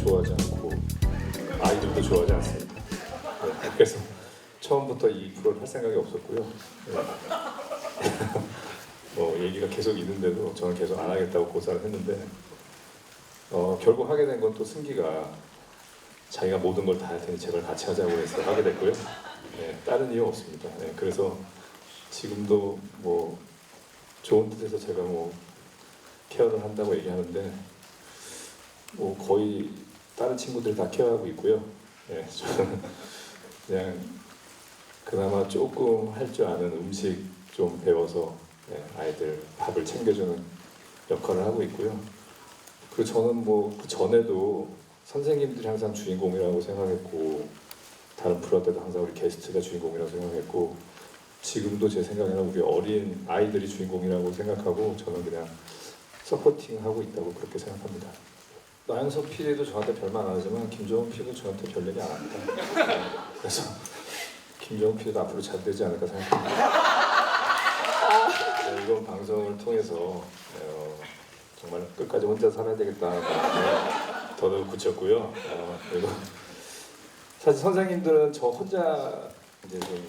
좋아하지 않고 아이들도 좋아하지 않습니다. 네, 그래서 처음부터 이 프로를 할 생각이 없었고요. 네. 뭐 얘기가 계속 있는데도 저는 계속 안 하겠다고 고사를 했는데 어, 결국 하게 된 건 또 승기가 자기가 모든 걸 다 할 테니 제발 같이 하자고 해서 하게 됐고요. 네, 다른 이유 없습니다. 네, 그래서 지금도 뭐 좋은 뜻에서 제가 뭐 케어를 한다고 얘기하는데 뭐 거의 다른 친구들 다 케어하고 있고요. 네, 저는 그냥 그나마 조금 할 줄 아는 음식 좀 배워서 네, 아이들 밥을 챙겨주는 역할을 하고 있고요. 그 저는 뭐 그 전에도 선생님들이 항상 주인공이라고 생각했고 다른 프로 때도 항상 우리 게스트가 주인공이라고 생각했고 지금도 제 생각에는 우리 어린 아이들이 주인공이라고 생각하고 저는 그냥 서포팅하고 있다고 그렇게 생각합니다. 나영석 PD도 저한테 별말 안 하지만 김정은 PD도 저한테 별 얘기 안 합니다. 네, 그래서 김정은 PD도 앞으로 잘 되지 않을까 생각합니다. 네, 이번 방송을 통해서 어, 정말 끝까지 혼자 살아야 되겠다는 더더욱 굳혔고요. 어, 그리고 사실 선생님들은 저 혼자 이제 좀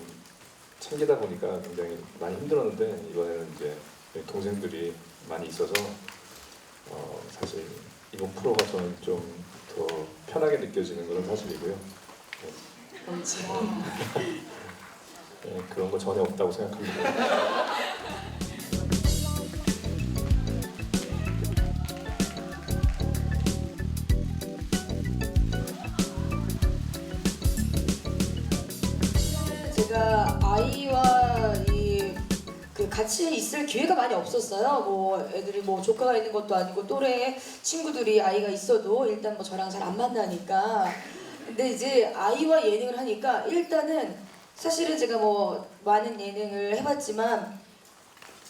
챙기다 보니까 굉장히 많이 힘들었는데 이번에는 이제 동생들이 많이 있어서 어, 사실 이번 프로가 저는 좀 더 편하게 느껴지는 것은 사실이고요. 네, 그런 거 전혀 없다고 생각합니다. 제가 아이와 같이 있을 기회가 많이 없었어요. 뭐 애들이 뭐 조카가 있는 것도 아니고 또래 친구들이 아이가 있어도 일단 뭐 저랑 잘 안 만나니까. 근데 이제 아이와 예능을 하니까 일단은 사실은 제가 뭐 많은 예능을 해봤지만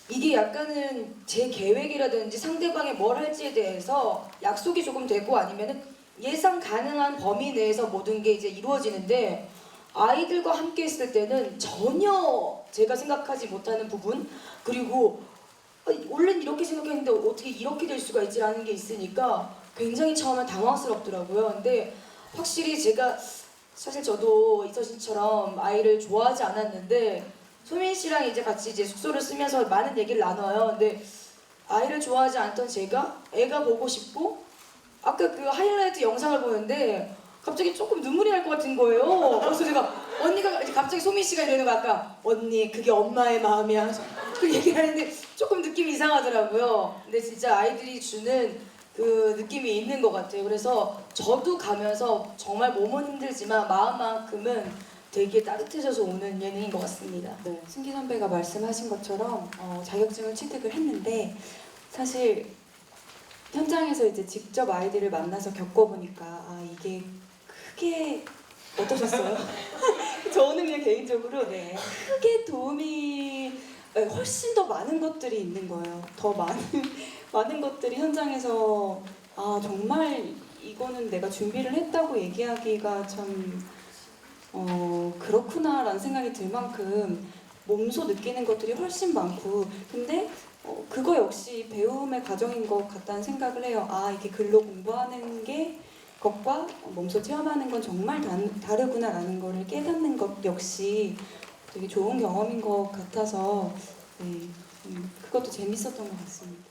이게 약간은 제 계획이라든지 상대방이 뭘 할지에 대해서 약속이 조금 되고 아니면은 예상 가능한 범위 내에서 모든 게 이제 이루어지는데 아이들과 함께 있을 때는 전혀 제가 생각하지 못하는 부분 그리고 아, 원래는 이렇게 생각했는데 어떻게 이렇게 될 수가 있지라는 게 있으니까 굉장히 처음엔 당황스럽더라고요. 근데 확실히 제가 사실 저도 이서진처럼 아이를 좋아하지 않았는데 소민 씨랑 이제 같이 이제 숙소를 쓰면서 많은 얘기를 나눠요. 근데 아이를 좋아하지 않던 제가 애가 보고 싶고 아까 그 하이라이트 영상을 보는데 갑자기 조금 눈물이 날 것 같은 거예요. 그래서 제가 언니가 갑자기 소민 씨가 이러는 거 아까 언니 그게 엄마의 마음이야. 그 얘기를 하는데 조금 느낌이 이상하더라고요. 근데 진짜 아이들이 주는 그 느낌이 있는 것 같아요. 그래서 저도 가면서 정말 몸은 힘들지만 마음만큼은 되게 따뜻해져서 오는 예능인 것 같습니다. 네, 승기 선배가 말씀하신 것처럼 어, 자격증을 취득을 했는데 사실 현장에서 이제 직접 아이들을 만나서 겪어보니까 아 이게 크게 어떠셨어요? 저는 그냥 개인적으로 네, 크게 도움이 네, 훨씬 더 많은 것들이 있는 거예요. 더 많은 많은 것들이 현장에서 아 정말 이거는 내가 준비를 했다고 얘기하기가 참 어, 그렇구나라는 생각이 들 만큼 몸소 느끼는 것들이 훨씬 많고 근데 어, 그거 역시 배움의 과정인 것 같다는 생각을 해요. 아 이게 글로 공부하는 게 것과 몸소 체험하는 건 정말 다, 다르구나라는 거를 깨닫는 것 역시 되게 좋은 경험인 것 같아서 네, 음, 그것도 재밌었던 것 같습니다.